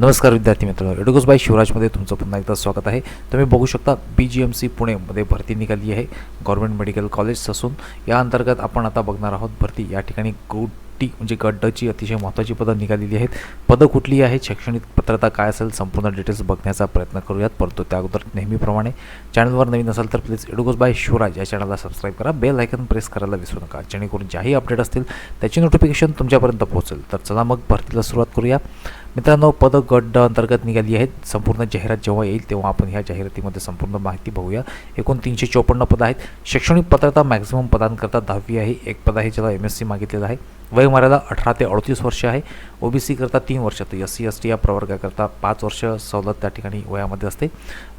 नमस्कार विद्यार्थी मित्रांनो रेडोगोस बाय शिवराजमध्ये तुमचं पुन्हा एकदा स्वागत आहे. तुम्ही बघू शकता बी जी एम सी पुणेमध्ये भरती निघाली आहे. गव्हर्मेंट मेडिकल कॉलेज असून या अंतर्गत आपण आता बघणार आहोत भरती. या ठिकाणी टी म्हणजे गड्डची अतिशय महत्त्वाची पदं निघालेली आहेत. पदं कुठली आहेत? शैक्षणिक पात्रता काय असेल? संपूर्ण डिटेल्स बघण्याचा प्रयत्न करूयात. परंतु त्या अगोदर नेहमीप्रमाणे चॅनलवर नवीन असाल तर प्लीज इडुगोज बाय शिवराज या चॅनलला सबस्क्राईब करा. बेल आयकन प्रेस करायला विसरू नका. जेणेकरून ज्याही अपडेट असतील त्याची नोटिफिकेशन तुमच्यापर्यंत पोहोचेल. तर चला मग भरतीला सुरुवात करूया. मित्रांनो पदं गड्ड अंतर्गत निघाली आहेत. संपूर्ण जाहिरात जेव्हा येईल तेव्हा आपण ह्या जाहिरातीमध्ये संपूर्ण माहिती बघूया. एकूण तीनशे चोपन्न पदं आहेत. शैक्षणिक पात्रता मॅक्झिमम पदांकरता दहावी आहे. एक पद आहे ज्याला एम एस सी मागितलेलं आहे. वयमर्यादा अठरा ते अडतीस वर्ष आहे. ओबीसी करता तीन वर्ष तर एस सी एस टी या प्रवर्गाकरता पाच वर्ष सवलत त्या ठिकाणी वयामध्ये असते.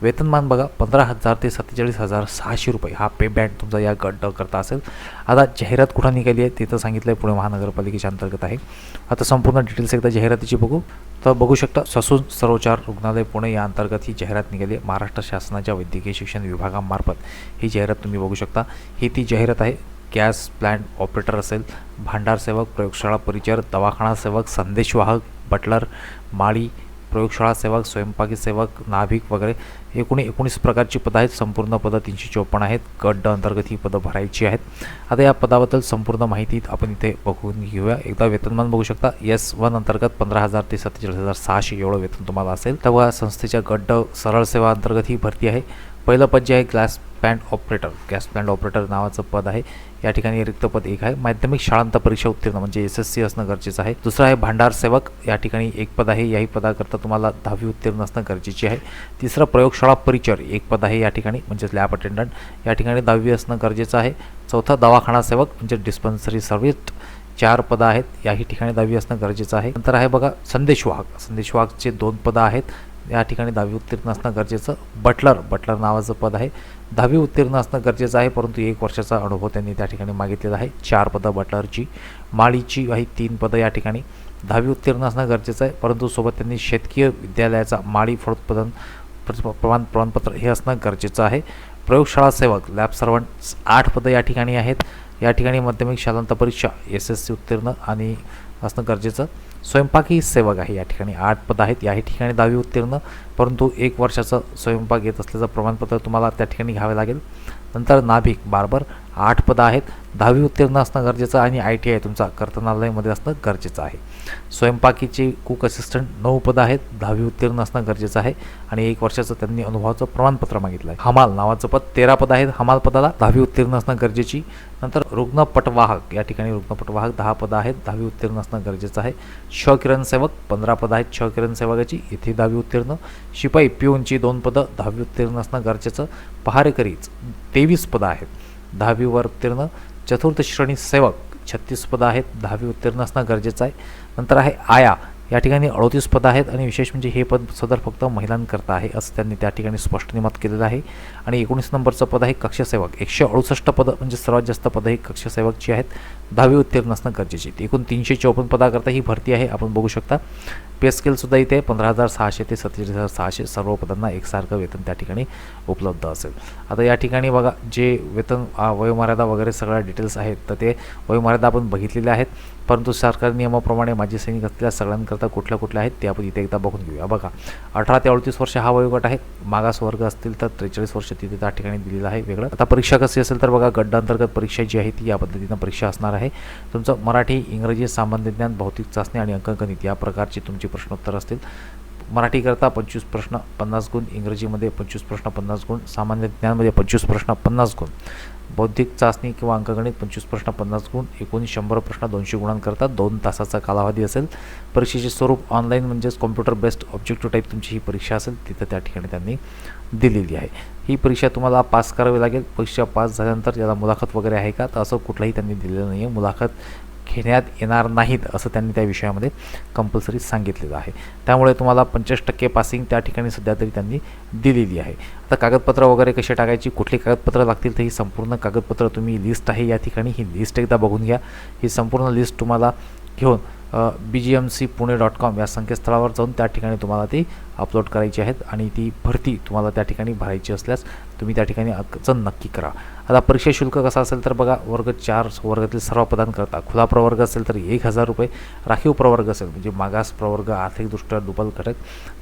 वेतनमान बघा पंधरा हजार ते सत्तेचाळीस हजार सहाशे रुपये हा पे बँड तुमचा या गट करता असेल. आता जाहिरात कुठं निघाली आहे तिथं सांगितलं आहे पुणे महानगरपालिकेच्या अंतर्गत आहे. आता संपूर्ण डिटेल्स एकदा जाहिरातीची बघू. तर बघू शकता ससून सरोचार रुग्णालय पुणे या अंतर्गत ही जाहिरात निघाली आहे. महाराष्ट्र शासनाच्या वैद्यकीय शिक्षण विभागामार्फत ही जाहिरात तुम्ही बघू शकता. ही ती जाहिरात आहे. गॅस प्लॅन्ट ऑपरेटर असेल भांडार सेवक प्रयोगशाळा परिचार दवाखाना सेवक संदेशवाहक बटलर माळी प्रयोगशाळा सेवक स्वयंपाकी सेवक नाभिक वगैरे एकूण एकोणीस प्रकारची पदं आहेत. संपूर्ण पदं तीनशे चोपन्न आहेत. गट अंतर्गत ही पदं भरायची आहेत. आता या पदाबद्दल संपूर्ण माहिती आपण इथे बघून घेऊया. एकदा वेतनमान बघू शकता. एस वन अंतर्गत पंधरा हजार ते सत्तेचाळीस हजार सहाशे एवढं वेतन तुम्हाला असेल. तेव्हा संस्थेच्या गट सरळ सेवा अंतर्गत ही भरती आहे. पहिलं पद जे आहे glass plant operator. Gas plant operator नावाचं पद आहे. या ठिकाणी रिक्त पद एक आहे. माध्यमिक शाळांत परीक्षा उत्तीर्ण म्हणजे एस एस सी असणं गरजेचं आहे. दुसरं आहे भांडार सेवक. या ठिकाणी एक पद आहे. याही पदाकरता तुम्हाला दहावी उत्तीर्ण असणं गरजेचे आहे. तिसरं प्रयोगशाळा परिचर. एक पद आहे या ठिकाणी म्हणजेच लॅब अटेंडंट या ठिकाणी दहावी असणं गरजेचं आहे. चौथा दवाखाना सेवक म्हणजे डिस्पन्सरी सर्व्हिस चार पदं आहेत. याही ठिकाणी दहावी असणं गरजेचं आहे. नंतर आहे बघा संदेशवाहक संदेशवाहकचे दोन पदं आहेत. या ठिकाणी दहावी उत्तीर्ण असणं गरजेचं. बटलर बटलर नावाचं पद आहे. दहावी उत्तीर्ण असणं गरजेचं आहे परंतु एक वर्षाचा अनुभव त्यांनी त्या ठिकाणी मागितलेला आहे. चार पदं बटलरची माळीची काही तीन पदं या ठिकाणी. दहावी उत्तीर्ण असणं गरजेचं आहे परंतु सोबत त्यांनी शेतकीय विद्यालयाचा माळी फलोत्पादन प्रमाण प्रमाणपत्र हे असणं गरजेचं आहे. प्रयोगशाळा सेवक लॅब सर्वंट्स आठ पदं या ठिकाणी आहेत. या ठिकाणी माध्यमिक शालांत परीक्षा एस एस सी उत्तीर्ण आणि असणं गरजेचं. स्वयंपाकी सेवक आहे या ठिकाणी आठ पदं आहेत. याही ठिकाणी दहावी उत्तीर्ण परंतु एक वर्षाचं स्वयंपाक येत असल्याचं प्रमाणपत्र तुम्हाला त्या ठिकाणी घ्यावे लागेल. नंतर नाभिक बार्बर आठ पदं आहेत. दहावी उत्तीर्ण असणं गरजेचं आणि आय टी आय तुमचा कर्तनालयमध्ये असणं गरजेचं आहे. स्वयंपाकीचे कुक असिस्टंट नऊ पदं आहेत. दहावी उत्तीर्ण असणं गरजेचं आहे. आणि एक वर्षाचं त्यांनी अनुभवाचं प्रमाणपत्र मागितलं आहे हमाल नावाचं पद तेरा पदं आहेत. हमाल पदाला दहावी उत्तीर्ण असणं गरजेची. नंतर रुग्णपटवाहक या ठिकाणी रुग्णपटवाहक दहा पदं आहेत. दहावी उत्तीर्ण असणं गरजेचं आहे. श किरण सेवक पंधरा पदं आहेत. श किरण सेवकाची इथे दहावी उत्तीर्ण. शिपाई पिऊनची दोन पदं. दहावी उत्तीर्ण असणं गरजेचं. पहारेकरीच तेवीस पदं आहेत. दहावीवर उत्तीर्ण. चतुर्थ श्रेणी सेवक छत्तीस पदं आहेत. दहावी उत्तीर्ण असणं गरजेचं आहे. नंतर आहे आया. या ठिकाणी अडोतीस पदं आहेत आणि विशेष म्हणजे हे पद सदर फक्त महिलांकरता आहे असं त्यांनी त्या ठिकाणी स्पष्ट निमत केलेलं आहे. आणि एकोणीस नंबरचं पद आहे कक्षसेवक. एकशे अडुसष्ट पदं म्हणजे सर्वात जास्त पदं ही कक्षसेवकची आहेत. दहावी उत्तीर्ण असणं गरजेची एकूण तीनशे चौपन्न पदाकरता ही भरती आहे आपण बघू शकता. पे स्केलसुद्धा इथे पंधरा हजार सहाशे ते सत्तेचाळीस हजार सहाशे सर्व पदांना एकसारखं वेतन त्या ठिकाणी उपलब्ध असेल. आता या ठिकाणी बघा जे वेतन वयोमर्यादा वगैरे सगळ्या डिटेल्स आहेत तर ते वयोमर्यादा आपण बघितलेल्या आहेत. परंतु सरकारी नियमाप्रमाणे माजी सैनिक असलेल्या सगळ्यांकरता कुठल्या कुठल्या आहेत ते आपण इथे एकदा बघून घेऊया. बघा अठरा ते अडतीस वर्ष हा वयोगट आहे. मागास वर्ग असतील तर त्रेचाळीस वर्ष तिथे त्या ठिकाणी दिलेलं आहे वेगळं. आता परीक्षा कशी असेल तर बघा गड्डांतर्गत परीक्षा जी आहे ती या पद्धतीनं परीक्षा असणार आहे. तुमचं मराठी इंग्रजी सामान्य ज्ञान भौतिक चाचणी आणि अंकगणित या प्रकारची तुमची प्रश्नोत्तर असतील. मराठीकरता पंचवीस प्रश्न पन्नास गुण इंग्रजीमध्ये पंचवीस प्रश्न पन्नास गुण सामान्य ज्ञानमध्ये पंचवीस प्रश्न पन्नास गुण. बौद्धिक चाचणी किंवा अंकगणित पंचवीस प्रश्न पन्नास गुण एकूण शंभर प्रश्न दोनशे गुणांकरता दोन तासाचा कालावधी असेल. परीक्षेचे स्वरूप ऑनलाईन म्हणजेच कॉम्प्युटर बेस्ड ऑब्जेक्टिव्ह टाईप तुमची ही परीक्षा असेल तिथं त्या ठिकाणी त्यांनी दिलेली आहे. ही परीक्षा तुम्हाला पास करावी लागेल. परीक्षा पास झाल्यानंतर याला मुलाखत वगैरे आहे का? तर असं कुठलाही त्यांनी दिलेलं नाही आहे मुलाखत घेण्यात येणार नाहीत असं त्यांनी त्या विषयामध्ये कंपल्सरी सांगितलेलं आहे. त्यामुळे तुम्हाला पंचवीस टक्के पासिंग त्या ठिकाणी सध्या तरी त्यांनी दिलेली आहे. आता कागदपत्र वगैरे कसे टाकायची कुठली कागदपत्रं लागतील तर ही संपूर्ण कागदपत्र तुम्ही लिस्ट आहे या ठिकाणी ही लिस्ट एकदा बघून घ्या. ही संपूर्ण लिस्ट तुम्हाला घेऊन B G M C Pune dot com या संकेतस्थळावर जाऊन त्या ठिकाणी तुम्हाला ती अपलोड करायची आहेत आणि ती भरती तुम्हाला त्या ठिकाणी भरायची असल्यास तुम्ही त्या ठिकाणी अर्ज नक्की करा. आता परीक्षा शुल्क कसं असेल तर बघा वर्ग चार वर्गातील सर्व पदांकरता खुला प्रवर्ग असेल तर एक हजार रुपये राखीव प्रवर्ग असेल म्हणजे मागास प्रवर्ग आर्थिकदृष्ट्या दुबल घटक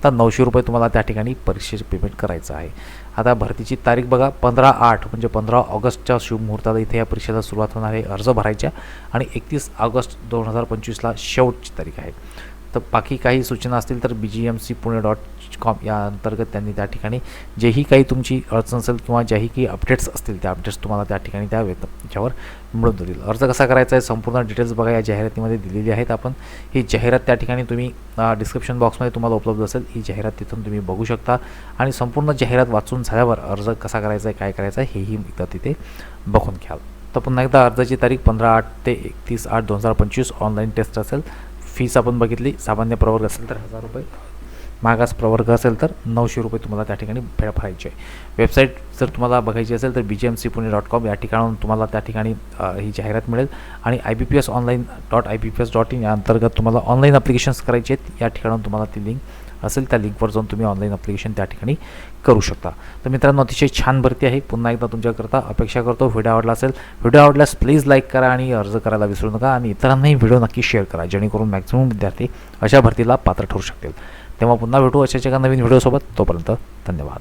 तर नऊशे रुपये तुम्हाला त्या ठिकाणी परीक्षेचे पेमेंट करायचं आहे. आता भरतीची तारीख बघा पंधरा आठ म्हणजे पंधरा ऑगस्टच्या शुभमुहूर्तात इथे या परीक्षेला सुरुवात होणार आहे अर्ज भरायच्या आणि एकतीस ऑगस्ट दोन हजार पंचवीसला शेवटची तारीख आहे. तर बाकी काही सूचना असतील तर B G M C Pune dot com या अंतर्गत त्यांनी त्या ठिकाणी जेही काही तुमची अडचण असेल किंवा ज्याही काही अपडेट्स असतील त्या अपडेट्स तुम्हाला त्या ठिकाणी द्यावेत त्याच्यावर मिळून देतील अर्ज कसा करायचा आहे संपूर्ण डिटेल्स बघा या जाहिरातीमध्ये दिलेली आहेत आपण. ही जाहिरात त्या ठिकाणी तुम्ही डिस्क्रिप्शन बॉक्समध्ये तुम्हाला उपलब्ध असेल. ही जाहिरात तिथून तुम्ही बघू शकता. आणि संपूर्ण जाहिरात वाचून झाल्यावर अर्ज कसा करायचा आहे काय करायचं आहे हेही एकदा तिथे बघून घ्याल. तर पुन्हा एकदा अर्जाची तारीख पंधरा आठ ते एकतीस आठ दोन हजार पंचवीस ऑनलाईन टेस्ट असेल. फीस आपण बघितली. सामान्य प्रवर्ग असेल तर हजार रुपये. मागास प्रवर्ग असेल तर नऊशे रुपये तुम्हाला त्या ठिकाणी फेड भरायचे आहे वेबसाईट जर तुम्हाला बघायची असेल तर B G M C Pune dot com या ठिकाणाहून तुम्हाला त्या ठिकाणी ही जाहिरात मिळेल. आणि I B P S online dot I B P S dot in या अंतर्गत तुम्हाला ऑनलाईन अप्लिकेशन्स करायचे आहेत. या ठिकाणाहून तुम्हाला ती लिंक असेल त्या लिंकवर जाऊन तुम्ही ऑनलाईन अप्लिकेशन त्या ठिकाणी करू शकता. तर मित्रांनो अतिशय छान भरती आहे. पुन्हा एकदा तुमच्याकरता अपेक्षा करतो व्हिडिओ आवडला असेल व्हिडिओ आवडल्यास प्लीज लाईक करा आणि अर्ज करायला विसरू नका आणि इतरांनाही व्हिडिओ नक्की शेअर करा जेणेकरून मॅक्झिमम विद्यार्थी अशा भरतीला पात्र ठरू शकतील. तेव्हा पुन्हा भेटू अशाच एका नवीन व्हिडिओसोबत तोपर्यंत धन्यवाद.